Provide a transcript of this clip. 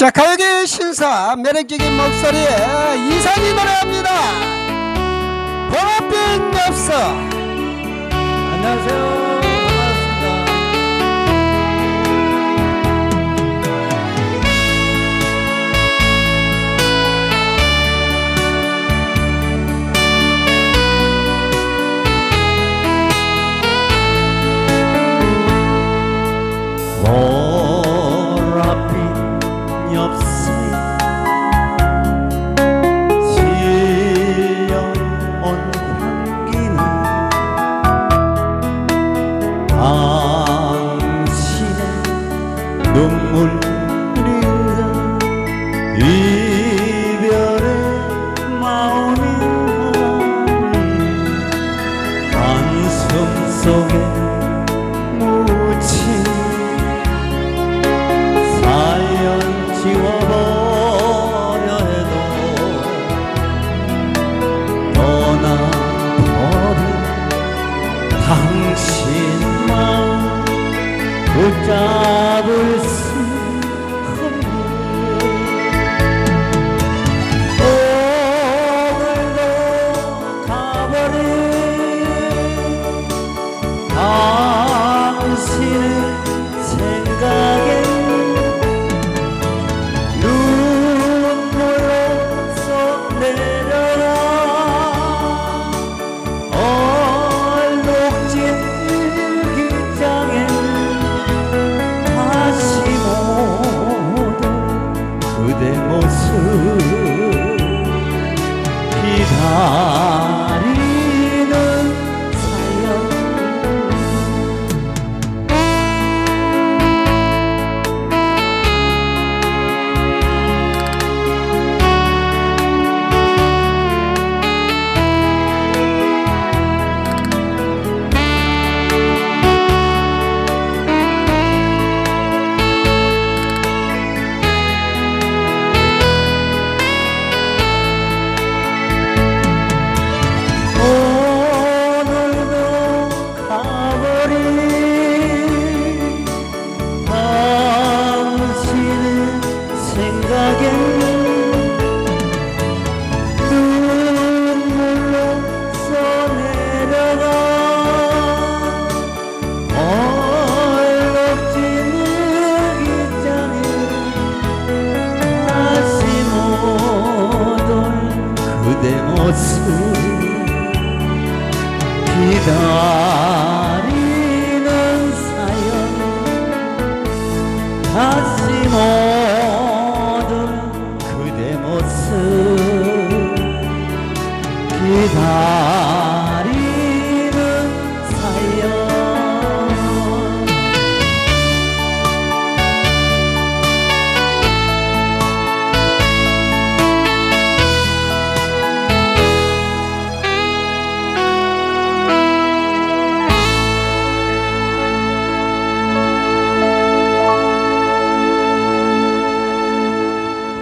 자 가요계 신사 매력적인 목소리에 이상이 노래합니다. 보랏빛 이별의 마음이 담이 속에 내 모습. 기다 모습 기다리는 사연 다시 모든 그대 모습 기다